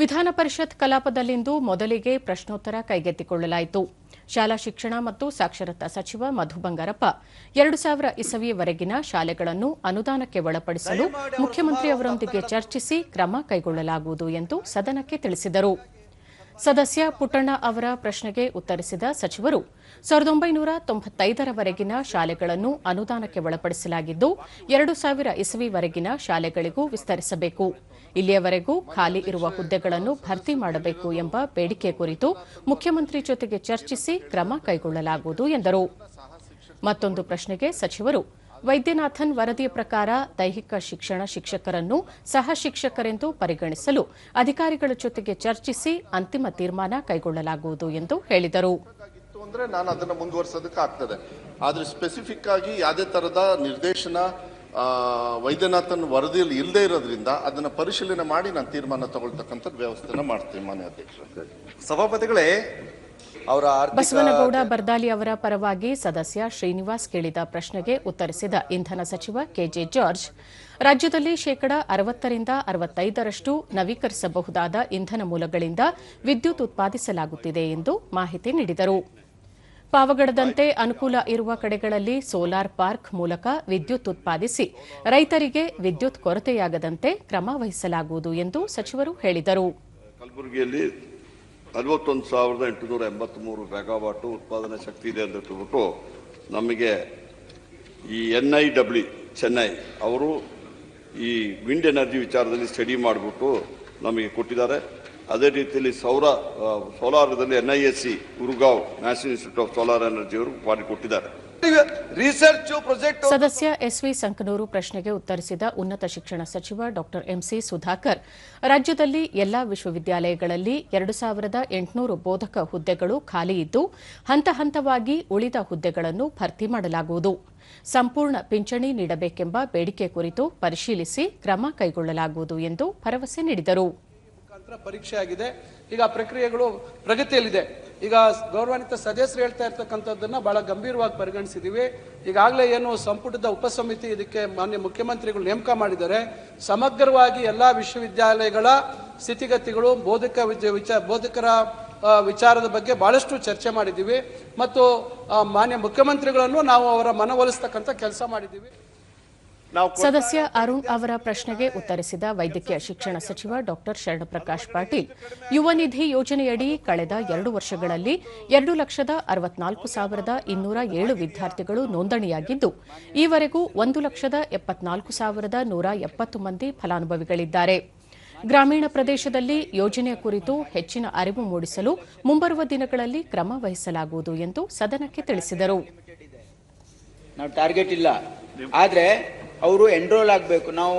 ವಿಧಾನ ಪರಿಷತ್ ಕಲಾಪದಲ್ಲಿಂದು ಮೊದಲಿಗೆ ಪ್ರಶ್ನೋತ್ತರ ಕೈಗೆತ್ತಿಕೊಳ್ಳಲಾಯಿತು. ಶಾಲಾ ಶಿಕ್ಷಣ ಮತ್ತು ಸಾಕ್ಷರತಾ ಸಚಿವ ಮಧು ಬಂಗಾರಪ್ಪ ಎರಡು ಸಾವಿರ ಇಸವಿಯವರೆಗಿನ ಶಾಲೆಗಳನ್ನು ಅನುದಾನಕ್ಕೆ ಒಳಪಡಿಸಲು ಮುಖ್ಯಮಂತ್ರಿಯವರೊಂದಿಗೆ ಚರ್ಚಿಸಿ ಕ್ರಮ ಕೈಗೊಳ್ಳಲಾಗುವುದು ಎಂದು ಸದನಕ್ಕೆ ತಿಳಿಸಿದರು. ಸದಸ್ಯ ಪುಟ್ಟಣ್ಣ ಅವರ ಪ್ರಶ್ನೆಗೆ ಉತ್ತರಿಸಿದ ಸಚಿವರು, ಸಾವಿರದ ಒಂಬೈನೂರ ತೊಂಬತ್ತೈದರವರೆಗಿನ ಶಾಲೆಗಳನ್ನು ಅನುದಾನಕ್ಕೆ ಒಳಪಡಿಸಲಾಗಿದ್ದು, ಎರಡು ಸಾವಿರ ಇಸವಿವರೆಗಿನ ಶಾಲೆಗಳಿಗೂ ವಿಸ್ತರಿಸಬೇಕು. ಇಲ್ಲಿಯವರೆಗೂ ಖಾಲಿ ಇರುವ ಹುದ್ದೆಗಳನ್ನು ಭರ್ತಿ ಮಾಡಬೇಕು ಎಂಬ ಬೇಡಿಕೆ ಕುರಿತು ಮುಖ್ಯಮಂತ್ರಿ ಜೊತೆಗೆ ಚರ್ಚಿಸಿ ಕ್ರಮ ಕೈಗೊಳ್ಳಲಾಗುವುದು ಎಂದರು. ಮತ್ತೊಂದು ಪ್ರಶ್ನೆಗೆ ಸಚಿವರು ವೈದ್ಯನಾಥನ್ ವರದಿಯ ಪ್ರಕಾರ ದೈಹಿಕ ಶಿಕ್ಷಣ ಶಿಕ್ಷಕರನ್ನು ಸಹ ಶಿಕ್ಷಕರೆಂದು ಪರಿಗಣಿಸಲು ಅಧಿಕಾರಿಗಳ ಜೊತೆಗೆ ಚರ್ಚಿಸಿ ಅಂತಿಮ ತೀರ್ಮಾನ ಕೈಗೊಳ್ಳಲಾಗುವುದು ಎಂದು ಹೇಳಿದರು. ಇತ್ತು ಅಂದ್ರೆ ನಾನು ಅದನ್ನು ಮುಂದುವರ್ಸೋದಕ್ಕೆ ಆಗ್ತದೆ. ಆದ್ರೆ ಸ್ಪೆಸಿಫಿಕ್ ಆಗಿ ಯಾವುದೇ ತರದ ನಿರ್ದೇಶನ ವೈದ್ಯನಾಥನ್ ವರದಿಯಲ್ಲಿ ಇಲ್ಲದೆ ಇರೋದ್ರಿಂದ ಅದನ್ನು ಪರಿಶೀಲನೆ ಮಾಡಿ ನಾನು ತೀರ್ಮಾನ ತಗೊಳ್ತಕ್ಕಂಥ ವ್ಯವಸ್ಥೆನ ಮಾಡ್ತೀನಿ ಮಾನ್ಯ ಅಧ್ಯಕ್ಷ ಸಭಾಪತಿಗಳೇ ಅವರ ಆರ್ಥಿಕ ಬಸವನಗೌಡ ಬರ್ದಾಲಿ ಅವರ ಪರವಾಗಿ ಸದಸ್ಯ ಶ್ರೀನಿವಾಸ್ ಕೇಳಿದ ಪ್ರಶ್ನೆಗೆ ಉತ್ತರಿಸಿದ ಇಂಧನ ಸಚಿವ ಕೆಜೆ ಜಾರ್ಜ್ ರಾಜ್ಯದಲ್ಲಿ ಶೇಕಡ ಅರವತ್ತರಿಂದ ಅರವತ್ತೈದರಷ್ಟು ನವೀಕರಿಸಬಹುದಾದ ಇಂಧನ ಮೂಲಗಳಿಂದ ವಿದ್ಯುತ್ ಉತ್ಪಾದಿಸಲಾಗುತ್ತಿದೆ ಎಂದು ಮಾಹಿತಿ ನೀಡಿದರು. ಪಾವಗಡದಂತೆ ಅನುಕೂಲ ಇರುವ ಕಡೆಗಳಲ್ಲಿ ಸೋಲಾರ್ ಪಾರ್ಕ್ ಮೂಲಕ ವಿದ್ಯುತ್ ಉತ್ಪಾದಿಸಿ ರೈತರಿಗೆ ವಿದ್ಯುತ್ ಕೊರತೆಯಾಗದಂತೆ ಕ್ರಮ ವಹಿಸಲಾಗುವುದು ಎಂದು ಸಚಿವರು ಹೇಳಿದರು. ಕಲಬುರಗಿಯಲ್ಲಿ ನಲವತ್ತೊಂದು ಸಾವಿರದ ಎಂಟುನೂರ ಎಂಬತ್ತ್ಮೂರು ಮೆಗಾವಾಟು ಉತ್ಪಾದನಾ ಶಕ್ತಿ ಇದೆ ಅಂತ ತಿಳ್ಬಿಟ್ಟು ನಮಗೆ ಈ ಎನ್ ಐ ಡಬ್ಲ್ಯೂ, ಚೆನ್ನೈ ಅವರು ಈ ವಿಂಡ್ ಎನರ್ಜಿ ವಿಚಾರದಲ್ಲಿ ಸ್ಟಡಿ ಮಾಡಿಬಿಟ್ಟು ನಮಗೆ ಕೊಟ್ಟಿದ್ದಾರೆ. ಅದೇ ರೀತಿಯಲ್ಲಿ ಸೌರ ಸೋಲಾರದಲ್ಲಿ N I S C Gurgaon national institute of solar energy ಅವರು ಮಾಡಿ ಕೊಟ್ಟಿದ್ದಾರೆ. ರಿಸರ್ಚ್ ಪ್ರಾಜೆಕ್ಟ್ ಸದಸ್ಯ ಎಸ್ವಿ ಸಂಕನೂರು ಪ್ರಶ್ನೆಗೆ ಉತ್ತರಿಸಿದ ಉನ್ನತ ಶಿಕ್ಷಣ ಸಚಿವ ಡಾ ಎಂಸಿ ಸುಧಾಕರ್ ರಾಜ್ಯದಲ್ಲಿ ಎಲ್ಲಾ ವಿಶ್ವವಿದ್ಯಾಲಯಗಳಲ್ಲಿ ಎರಡು ಸಾವಿರದ ಎಂಟುನೂರು ಬೋಧಕ ಹುದ್ದೆಗಳು ಖಾಲಿ ಇದ್ದು ಹಂತ ಹಂತವಾಗಿ ಉಳಿದ ಹುದ್ದೆಗಳನ್ನು ಭರ್ತಿ ಮಾಡಲಾಗುವುದು. ಸಂಪೂರ್ಣ ಪಿಂಚಣಿ ನೀಡಬೇಕೆಂಬ ಬೇಡಿಕೆ ಕುರಿತು ಪರಿಶೀಲಿಸಿ ಕ್ರಮ ಕೈಗೊಳ್ಳಲಾಗುವುದು ಎಂದು ಭರವಸೆ ನೀಡಿದರು. ಪರೀಕ್ಷೆ ಆಗಿದೆ ಈಗ ಪ್ರಕ್ರಿಯೆಗಳು ಪ್ರಗತಿಯಲ್ಲಿದೆ. ಈಗ ಗೌರವಾನ್ವಿತ ಸದಸ್ಯರು ಹೇಳ್ತಾ ಇರ್ತಕ್ಕಂಥದ್ದನ್ನು ಬಹಳ ಗಂಭೀರವಾಗಿ ಪರಿಗಣಿಸಿದ್ದೀವಿ ಈಗಾಗಲೇ ಏನು ಸಂಪುಟದ ಉಪಸಮಿತಿ ಇದಕ್ಕೆ ಮಾನ್ಯ ಮುಖ್ಯಮಂತ್ರಿಗಳು ನೇಮಕ ಮಾಡಿದ್ದಾರೆ. ಸಮಗ್ರವಾಗಿ ಎಲ್ಲ ವಿಶ್ವವಿದ್ಯಾಲಯಗಳ ಸ್ಥಿತಿಗತಿಗಳು, ಬೋಧಕ ವಿಚಾರ ವಿಚ- ಬೋಧಕರ ವಿಚಾರದ ಬಗ್ಗೆ ಬಹಳಷ್ಟು ಚರ್ಚೆ ಮಾಡಿದ್ದೀವಿ. ಮತ್ತು ಮಾನ್ಯ ಮುಖ್ಯಮಂತ್ರಿಗಳನ್ನು ನಾವು ಅವರ ಮನವೊಲಿಸ್ತಕ್ಕಂಥ ಕೆಲಸ ಮಾಡಿದ್ದೀವಿ. ಸದಸ್ಯ ಅರುಣ್ ಅವರ ಪ್ರಶ್ನೆಗೆ ಉತ್ತರಿಸಿದ ವೈದ್ಯಕೀಯ ಶಿಕ್ಷಣ ಸಚಿವ ಡಾ ಶರಣಪ್ರಕಾಶ್ ಪಾಟೀಲ್. ಯುವ ನಿಧಿ ಯೋಜನೆಯಡಿ ಕಳೆದ ಎರಡು ವರ್ಷಗಳಲ್ಲಿ ಎರಡು ಲಕ್ಷದ ಅರವತ್ನಾಲ್ಕು ಸಾವಿರದ ಇನ್ನೂರ ಏಳು ವಿದ್ಯಾರ್ಥಿಗಳು ನೋಂದಣಿಯಾಗಿದ್ದು ಈವರೆಗೂ ಒಂದು ಲಕ್ಷದ ಎಪ್ಪತ್ನಾಲ್ಕು ಸಾವಿರದ ನೂರ ಎಪ್ಪತ್ತು ಮಂದಿ ಫಲಾನುಭವಿಗಳಿದ್ದಾರೆ. ಗ್ರಾಮೀಣ ಪ್ರದೇಶದಲ್ಲಿ ಯೋಜನೆಯ ಕುರಿತು ಹೆಚ್ಚಿನ ಅರಿವು ಮೂಡಿಸಲು ಮುಂಬರುವ ದಿನಗಳಲ್ಲಿ ಕ್ರಮ ವಹಿಸಲಾಗುವುದು ಎಂದು ಸದನಕ್ಕೆ ತಿಳಿಸಿದರು. ಅವರು ಎನ್ರೋಲ್ ಆಗಬೇಕು. ನಾವು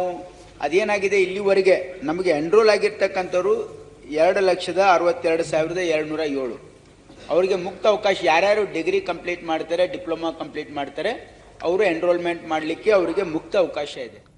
ಅದೇನಾಗಿದೆ ಇಲ್ಲಿವರೆಗೆ? ನಮಗೆ ಎನ್ರೋಲ್ ಆಗಿರ್ತಕ್ಕಂಥವ್ರು ಎರಡು ಲಕ್ಷದ ಅರವತ್ತೆರಡು ಸಾವಿರದ ಎರಡುನೂರ ಏಳು. ಅವರಿಗೆ ಮುಕ್ತ ಅವಕಾಶ, ಯಾರ್ಯಾರು ಡಿಗ್ರಿ ಕಂಪ್ಲೀಟ್ ಮಾಡ್ತಾರೆ ಡಿಪ್ಲೊಮಾ ಕಂಪ್ಲೀಟ್ ಮಾಡ್ತಾರೆ, ಅವರು ಎನ್ರೋಲ್ಮೆಂಟ್ ಮಾಡಲಿಕ್ಕೆ ಅವರಿಗೆ ಮುಕ್ತ ಅವಕಾಶ ಇದೆ.